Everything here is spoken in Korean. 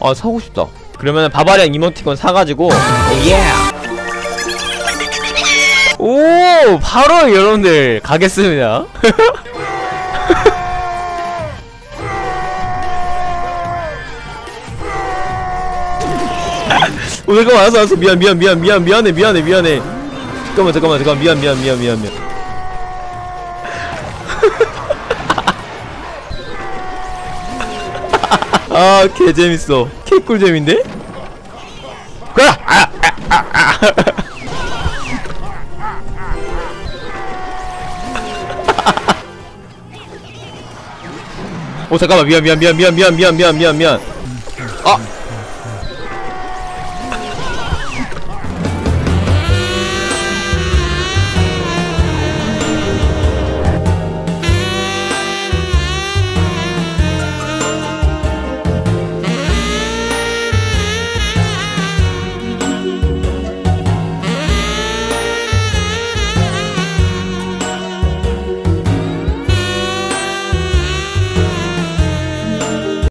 아 사고 싶다. 그러면 바바리안 이모티콘 사가지고. 예. 오 바로 여러분들 가겠습니다. 오 잠깐만 알았어 알았어 미안 미안 미안 미안 미안해 미안해 미안해. 잠깐만 잠깐만 잠깐만. 미안 미안 미안 미안 미안 아 개재밌어 개꿀잼인데? 그래! 아, 아, 아, 아. 오 잠깐만 미안 미안 미안 미안 미안 미안 미안 미안 미안 아